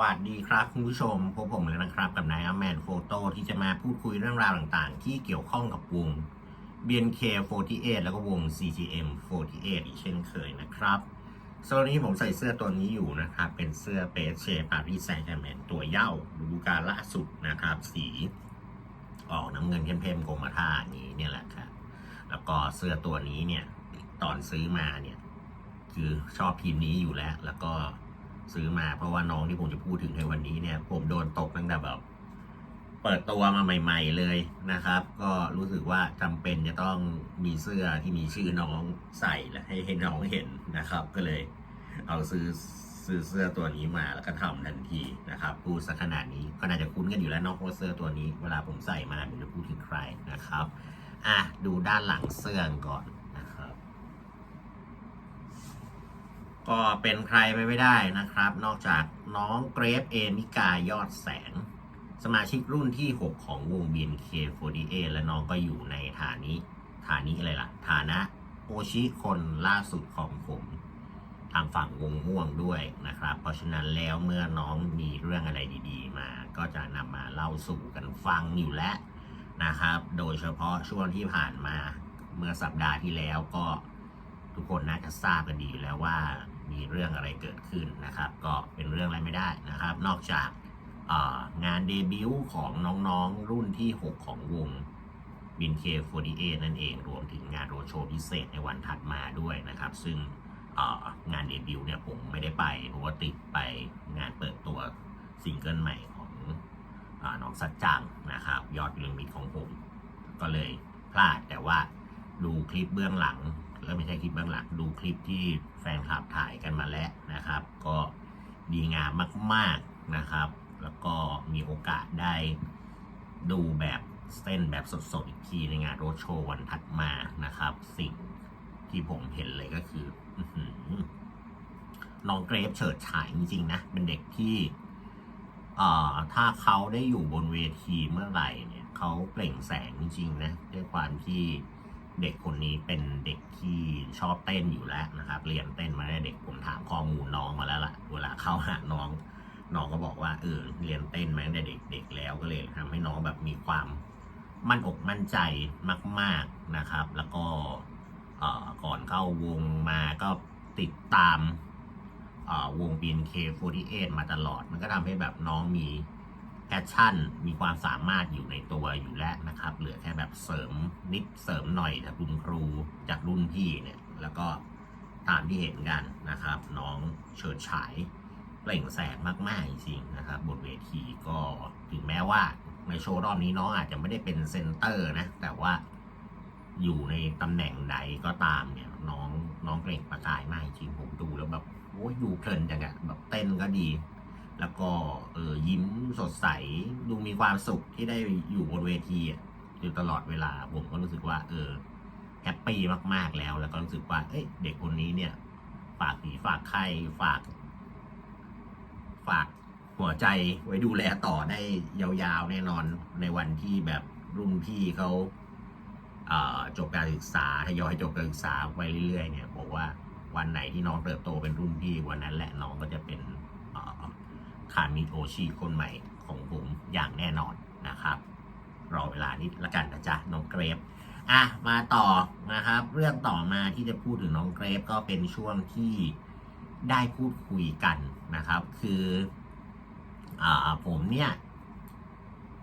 วัสดีครับคุณผู้ชมพบผมเลยนะครับกับนายอแมนโฟโต้ที่จะมาพูดคุยเรื่องราวต่างๆ ที่เกี่ยวข้องกับวง BNK48 แล้วก็วง CGM48 อีกเช่นเคยนะครับสำหรับนนี้ผมใส่เสื้อตัวนี้อยู่นะครับ เป็นเสื้อเปเชปารีสแซงต์แชร์แมนตัวเย่าฤดูกาลล่าสุดนะครับ สีออกน้ำเงินเข้มๆกรมท่าอย่างนี้เนี่ยแหละครับ แล้วก็เสื้อตัวนี้เนี่ยตอนซื้อมาเนี่ย คือชอบทีมนี้อยู่แล้ว แล้วก็ ซื้อมาเพราะว่าน้องที่ผมจะพูดถึงในวันนี้เนี่ย ผมโดนตกตั้งแต่แบบ เปิดตัวมาใหม่ ๆเลยนะครับ ก็รู้สึกว่าจำเป็นจะต้องมีเสื้อที่มีชื่อน้องใส่และให้ให้น้องเห็นนะครับ ก็เลย เอาซื้อซื้อเสื้อตัวนี้มาแล้วก็ทำทันทีนะครับพูดสักขนาดนี้ก็น่าจะคุ้นกันอยู่แล้วนอกว่าเสื้อตัวนี้ เวลาผมใส่มาผมจะพูดถึงใครนะครับอะดูด้านหลังเสื้อก่อนนะครับ ก็เป็นใครไปไม่ได้นะครับ นอกจากน้องเกรฟเอมิกายอดแสง สมาชิกรุ่นที่ 6 ของวง BNK48 และน้องก็อยู่ในฐานี้ฐานี้อะไรล่ะ ฐานะโอชิคนล่าสุดของผมทางฝั่งวงม่วงด้วยนะครับ เพราะฉะนั้นแล้วเมื่อน้องมีเรื่องอะไรดีๆ มา ก็จะนำมาเล่าสู่กันฟังอยู่แล้วนะครับ โดยเฉพาะช่วงที่ผ่านมาเมื่อสัปดาห์ที่แล้วก็ทุกคนน่าจะทราบกันดีอยู่แล้วว่า มีเรื่องอะไรเกิดขึ้นนะครับ ก็เป็นเรื่องอะไรไม่ได้นะครับ นอกจากงานเดบิวต์ของน้องๆ รุ่นที่ 6 ของวง b i n K48 นั่นเองรวมถึงงานโรโชว์พิเศษในวันถัดมาด้วยนะครับ ซึ่งงานเดบิวต์เนี่ยผมไม่ได้ไปเพราะว่าติดไปงานเปิดตัวซิงเกิลใหม่ของอน้องสัจจังนะครับ ยอดวิลมิตของผม ก็เลยพลาดแต่ว่าดูคลิปเบื้องหลัง แล้วไม่ใช่คลิปเบื้องหลังดูคลิปที่แฟนคลับถ่ายกันมาแล้วนะครับ ก็ดีงามมากๆนะครับ แล้วก็มีโอกาสได้ดูแบบเส้นแบบสดๆ อีกทีในงานโรดโชว์วันถัดมานะครับ สิ่งที่ผมเห็นเลยก็คืออน้องเกรฟเฉิดฉายจริงๆนะ เป็นเด็กที่ถ้าเขาได้อยู่บนเวทีเมื่อไหร่เนี่ย เขาเปล่งแสงจริงๆนะด้วยความที่ เด็กคนนี้เป็นเด็กที่ชอบเต้นอยู่แล้วนะครับ เรียนเต้นมาได้เด็กผมถามข้อมูลน้องมาแล้วล่ะ เวลาเข้าหาน้องน้องก็บอกว่าเออเรียนเต้นมาตั้งแต่เด็กๆแล้วก็เลยทำให้น้องแบบมีความมั่นอกมั่นใจมาก ๆนะครับ แล้วก็เอ่อก่อนเข้าวงมาก็ติดตามเอ่อวง BNK48 มาตลอด มันก็ทำให้แบบน้องมี แพชชั่น มีความสามารถอยู่ในตัวอยู่แล้วนะครับ เหลือแค่แบบเสริมนิดเสริมหน่อยจากคุณครูจากรุ่นพี่เนี่ยแล้วก็ตามที่เห็นกันนะครับ น้องเฉิดฉายเปล่งแสงมาก ๆ จริงๆนะครับ บนเวทีก็ถึงแม้ว่าในโชว์รอบนี้น้องอาจจะไม่ได้เป็นเซนเตอร์นะ แต่ว่าอยู่ในตำแหน่งใดก็ตามเนี่ย น้องน้องเปล่งประกายมากจริงผมดูแล้วแบบโอ้ยดูเพลินจังอะแบบเต้นก็ดี แล้วก็เออยิ้มสดใสดูมีความสุขที่ได้อยู่บนเวทีอยู่ตลอดเวลาผมก็รู้สึกว่า เออแฮปปี้มากๆแล้ว แล้วก็รู้สึกว่าเอ้ยเด็กคนนี้เนี่ย ฝากผีฝากไข่ฝาก ฝากหัวใจไว้ดูแลต่อได้ยาวๆแน่นอนในวันที่แบบรุ่นพี่เขาเอ่อจบการศึกษาทยอยจบการศึกษาไปเรื่อยๆเนี่ยบอกว่าวันไหนที่น้องเติบโตเป็นรุ่นพี่วันนั้นแหละน้องก็จะเป็น คามิโอชิคนใหม่ของผมอย่างแน่นอนนะครับ รอเวลานิดละกันนะจ๊ะน้องเกรฟอะมาต่อนะครับ เรื่องต่อมาที่จะพูดถึงน้องเกรฟก็เป็นช่วงที่ได้พูดคุยกันนะครับ คืออ่าผมเนี่ย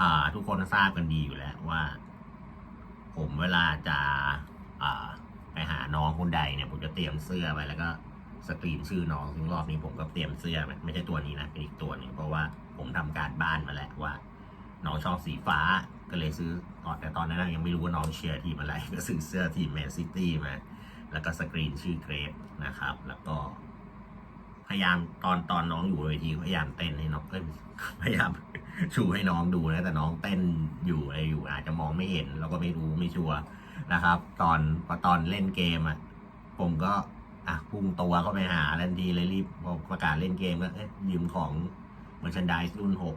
อ่าทุกคนทราบกันดีอยู่แล้วว่า ผมเวลาจะอ่าไปหาน้องคนใดเนี่ยผมจะเตรียมเสื้อไว้แล้วก็ สกรีนชื่อน้องซึ่งรอบนี้ผมก็เตรียมเสื้อไม่ใช่ตัวนี้นะเป็นอีกตัวหนึงเพราะว่าผมทำการบ้านมาแล้วว่า น้องชอบสีฟ้าก็เลยซื้อตอนแต่ตอนนั้นยังไม่รู้ว่าน้องเชียร์ทีมอะไรก็ซื้อเสื้อทีมแมนซิตี้มา แล้วก็สกรีนชื่อเกรฟนะครับ แล้วก็พยายามตอนตอนน้องอยู่เวทีพยายามเต้นให้น้องเอ้ยพยายามชูให้น้องดูนะแต่น้องเต้นอยู่อะไรอยู่อาจจะมองไม่เห็นเราก็ไม่รู้ไม่ชัวร์นะครับ ตอนพอตอนเล่นเกมอะผมก็ อะพุ่งตัวเข้าไปหาทันทีเลยรีบประกาศเล่นเกมก็เอ๊ะยืมของมันชันไดรุ่นหก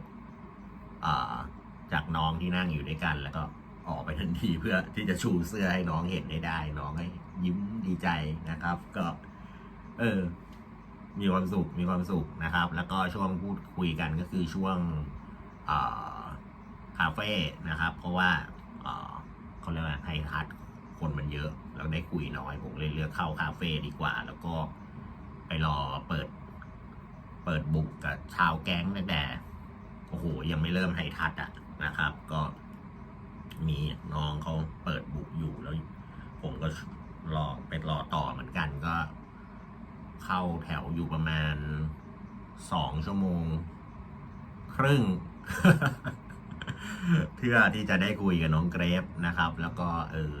จากน้องที่นั่งอยู่ด้วยกัน แล้วก็ออกไปทันทีเพื่อที่จะชูเสื้อให้น้องเห็นได้ได้ น้องให้ยิ้มดีใจนะครับ ก็ เออ มีความสุขมีความสุขนะครับ แล้วก็ช่วงพูดคุยกันก็คือช่วงคาเฟ่นะครับ เพราะว่าเขาเรียกว่าไฮทัชคนมันเยอะ แล้วได้คุยน้อย ผมเลยเลือกเข้าคาเฟ่ดีกว่า แล้วก็ไปรอเปิด เปิดบุกกับชาวแก๊งตั้งแต่โอ้โหยังไม่เริ่มไฮทัชอะนะครับ ก็มีน้องเขาเปิดบุกอยู่แล้ว ผมก็รอไปรอต่อเหมือนกันก็ เข้าแถวอยู่ประมาณสองชั่วโมง ครึ่งเพื่อที่จะได้คุยกับน้องเกรฟนะครับ แล้วก็เออ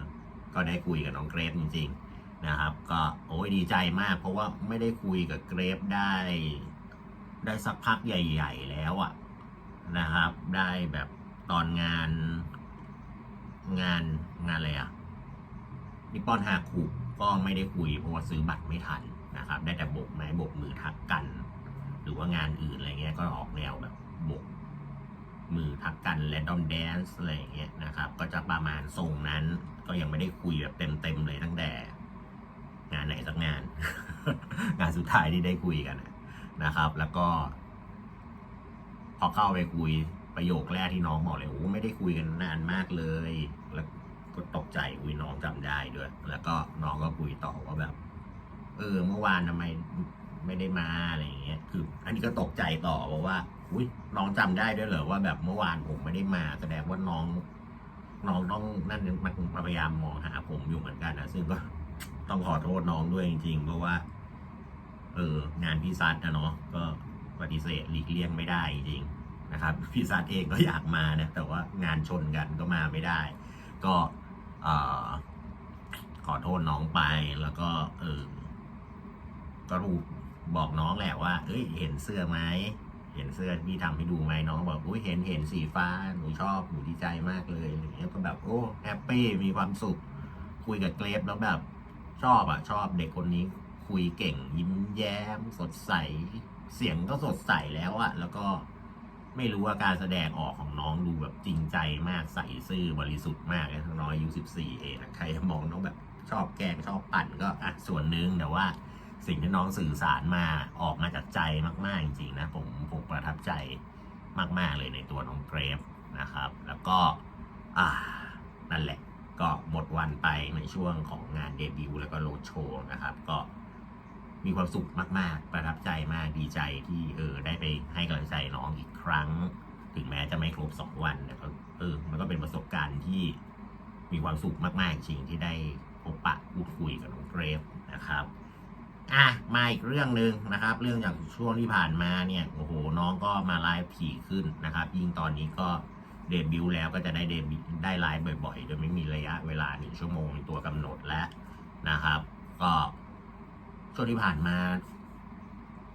ก็ได้คุยกับน้องเกรฟจริง ๆ นะครับ ก็โอ้ยดีใจมาก เพราะว่าไม่ได้คุยกับเกรฟได้ ได้สักพักใหญ่ ๆ แล้วอะนะครับ ได้แบบตอนงานงานงานอะไรอะนิปอนฮาคุก็ไม่ได้คุยเพราะว่าซื้อบัตรไม่ทันนะครับ ได้แต่บกไม้บกมือทักกัน หรือว่างานอื่นอะไรเงี้ยก็ออกแนวแบบบก มือทักกันแรนดอมแดนซ์อะไรอย่างเงี้ยนะครับ ก็จะประมาณทรงนั้น ก็ยังไม่ได้คุยแบบเต็มๆเลยตั้งแต่ งานไหนสักงาน งานสุดท้ายที่ได้คุยกันนะครับ แล้วก็ พอเข้าไปคุยประโยคแรกที่น้องบอกเลยโอ้ไม่ได้คุยกันนานมากเลย แล้วก็ตกใจอุ้ยน้องจำได้ด้วย แล้วก็น้องก็คุยต่อว่าแบบ เออ เมื่อวานทำไมไม่ได้มาอะไรอย่างเงี้ย คือ อันนี้ก็ตกใจต่อเพราะว่า อุ้ยน้องจำได้ด้วยเหรอว่าแบบเมื่อวานผมไม่ได้มา แสดงว่าน้อง น้องต้องนั่นมันพยายามมองหาผมอยู่เหมือนกันนะซึ่งก็ต้องขอโทษน้องด้วยจริงๆ เพราะว่า เอองานพี่ซัดนะเนาะก็ปฏิเสธหลีกเลี่ยงไม่ได้จริงนะครับพี่ซัดเองก็อยากมานะแต่ว่างานชนกันก็มาไม่ได้ ก็ขอโทษน้องไปแล้วก็ เออก็รู้บอกน้องแหละว่า เอ้ย เห็นเสื้อไหม เห็นเสื้อที่พี่ทำให้ดูไหมน้องบอกอุ้ยเห็นเห็นสีฟ้าหนูชอบหนูดีใจมากเลยอะไรเงี้ยก็แบบโอ้แฮปปี้มีความสุข คุยกับเกรฟแล้วแบบชอบอะ ชอบเด็กคนนี้คุยเก่งยิ้มแย้ม สดใส เสียงก็สดใสแล้วอะ แล้วก็ไม่รู้ว่าการแสดงออกของน้องดูแบบจริงใจมากใส่ซื่อบริสุทธิ์มากเลยน้องอายุสิบสี่เองนะใครมองน้องแบบชอบแกงชอบปั่นก็อะส่วนหนึ่งแต่ว่า สิ่งที่น้องสื่อสารมาออกมาจากใจมากๆจริงๆนะผมผมประทับใจมากๆเลยในตัวน้องเกรฟนะครับ แล้วก็อ่านั่นแหละก็หมดวันไปในช่วงของงานเดบิวต์แล้วก็โรดโชว์นะครับ ก็มีความสุขมาก ๆ ประทับใจมากดีใจที่เออได้ไปให้กำลังใจน้องอีกครั้ง ถึงแม้จะไม่ครบสองวันแต่ก็เออมันก็เป็นประสบการณ์ที่มีความสุขมาก ๆ จริงที่ได้พบปะพูดคุยกับน้องเกรฟนะครับ อะมาอีกเรื่องหนึ่งนะครับ เรื่องจากช่วงที่ผ่านมาเนี่ยโอ้โหน้องก็มาไลฟ์ถี่ขึ้นนะครับ ยิ่งตอนนี้ก็เดบิวต์แล้วก็จะได้เดบิวต์ได้ไลฟ์บ่อยๆ โดยไม่มีระยะเวลาหนึ่งชั่วโมงเป็นตัวกำหนดแล้วนะครับ ก็ช่วงที่ผ่านมา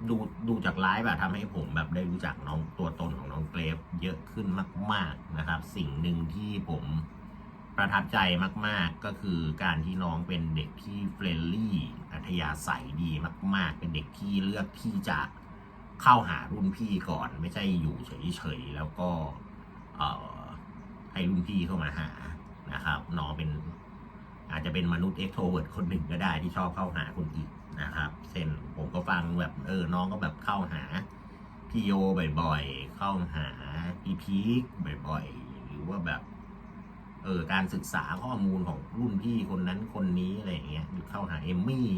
ดูดูจากไลฟ์แบบทำให้ผมแบบได้รู้จักน้องตัวตนของน้องเกรฟเยอะขึ้นมาก ๆนะครับ สิ่งหนึ่งที่ผมประทับใจมาก ๆ ก็คือการที่น้องเป็นเด็กที่เฟรนลี่ ธยาศัยดีมาก ๆ เป็นเด็กที่เลือกที่จะเข้าหารุ่นพี่ก่อน ไม่ใช่อยู่เฉยๆแล้วก็เออให้รุ่นพี่เข้ามาหานะครับน้องเป็นอาจจะเป็นมนุษย์เอ็กโทรเวิร์ดคนหนึ่งก็ได้ที่ชอบเข้าหาคนอื่นนะครับเช่นผมก็ฟังแบบเออน้องก็แบบเข้าหาพี่โยบ่อยๆ เข้าหาพี่พีคบ่อยๆ หรือว่าแบบ เออการศึกษาข้อมูลของรุ่นพี่คนนั้นคนนี้อะไรอย่างเงี้ยเข้าหาเอมมี่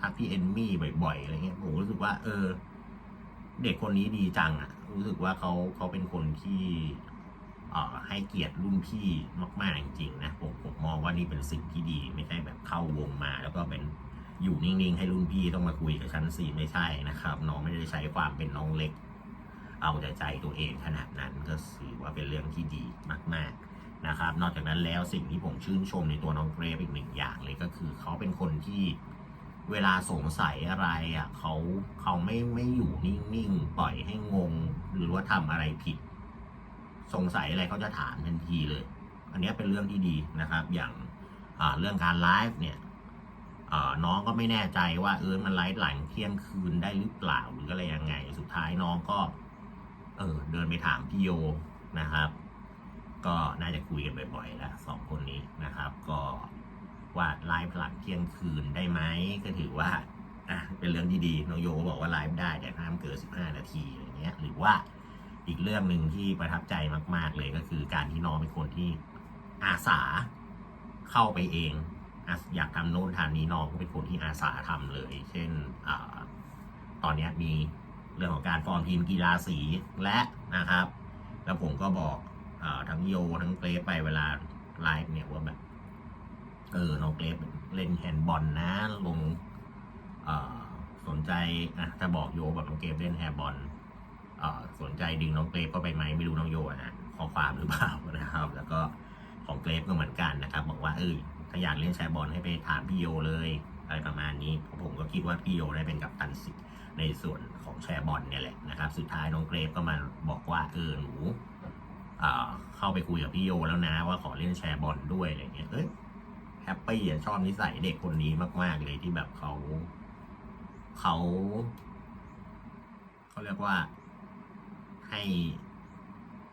ทักพี่เอมมี่บ่อยๆอะไรเงี้ยผมรู้สึกว่า เออ เด็กคนนี้ดีจังอะรู้สึกว่าเขาเขาเป็นคนที่เอ่อให้เกียรติรุ่นพี่มากๆจริงๆนะผมผมมองว่านี่เป็นสิ่งที่ดี ไม่ใช่แบบเข้าวงมา แล้วก็เป็นอยู่นิ่งๆ ให้รุ่นพี่ต้องมาคุยกับชั้นสี่ไม่ใช่นะครับ น้องไม่ได้ใช้ความเป็นน้องเล็ก เอาแต่ใจตัวเองขนาดนั้นก็ถือว่าเป็นเรื่องที่ดีมาก ๆ นะครับ นอกจากนั้นแล้วสิ่งที่ผมชื่นชมในตัวน้องเกรฟอีกหนึ่งอย่างเลยก็คือเขาเป็นคนที่เวลาสงสัยอะไรอะเขาเขาไม่ไม่อยู่นิ่งๆ ปล่อยให้งง หรือว่าทำอะไรผิด สงสัยอะไรเขาจะถามทันทีเลย อันนี้เป็นเรื่องที่ดีนะครับ อย่างเรื่องการไลฟ์เนี่ยน้องก็ไม่แน่ใจว่าเออมันไลฟ์หลังเที่ยงคืนได้หรือเปล่าหรืออะไรยังไง สุดท้ายน้องก็ เออเดินไปถามพี่โยนะครับ ก็น่าจะคุยกันบ่อยๆแล้วสองคนนี้นะครับ ก็ว่าไลฟ์หลังเที่ยงคืนได้ไหมก็ถือว่าอะเป็นเรื่องที่ดีน้องโยบอกว่าไลฟ์ได้แต่ห้ามเกิน15 นาทีอย่างเงี้ย หรือว่าอีกเรื่องหนึ่งที่ประทับใจมาก ๆ เลยก็คือการที่น้องเป็นคนที่อาสาเข้าไปเองอยากทำโน้นทำนี้น้องก็เป็นคนที่อาสาทำเลย เช่นอตอนนี้มีเรื่องของการฟอร์มทีมกีฬาสีและนะครับ แล้วผมก็บอก ทั้งโยทั้งเกรฟไปเวลาไลฟ์เนี่ยว่าแบบ เออน้องเกรฟเล่นแฮนด์บอลนะลงสนใจอะถ้าบอกโยบอกน้องเกรฟเล่นแฮนด์บอลสนใจดึงน้องเกรฟเข้าไปไหมไม่รู้น้องโยนะข้อความหรือเปล่านะครับ แล้วก็ของเกรฟก็เหมือนกันนะครับ บอกว่าเออถ้าอยากเล่นแชร์บอลให้ไปถามพี่โยเลยอะไรประมาณนี้ผมก็คิดว่าพี่โยได้เป็นกัปตันสิในส่วนของแชร์บอลเนี่ยแหละนะครับ สุดท้ายน้องเกรฟก็มาบอกว่าเออหนู เข้าไปคุยกับพี่โยแล้วนะว่าขอเล่นแชร์บอลด้วยอะไรเงี้ยเอ้ยแฮปปี้ชอบนิสัยเด็กคนนี้มาก ๆ เลยที่แบบเขาเขาเขาเรียกว่าให้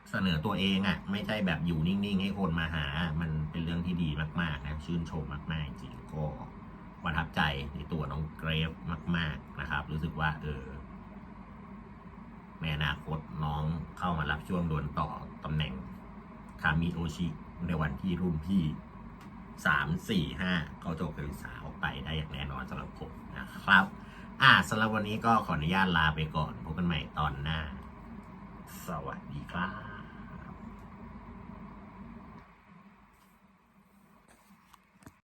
เสนอตัวเองอะ ไม่ใช่แบบอยู่นิ่ง ๆ ให้คนมาหา มันเป็นเรื่องที่ดีมาก ๆ นะ ชื่นชมมาก ๆ จริงก็ประทับใจในตัวน้องเกรฟมาก ๆนะครับ รู้สึกว่า เออ ในอนาคตน้องเข้ามารับช่วงโดนต่อตำแหน่งคามิโอชิในวันที่รุ่นพี่สามสี่ห้าเขาจบการศึกษาออกไปได้อย่างแน่นอนสำหรับผมนะครับ อ่าสำหรับวันนี้ก็ขออนุญาตลาไปก่อนพบกันใหม่ตอนหน้า สวัสดีครับ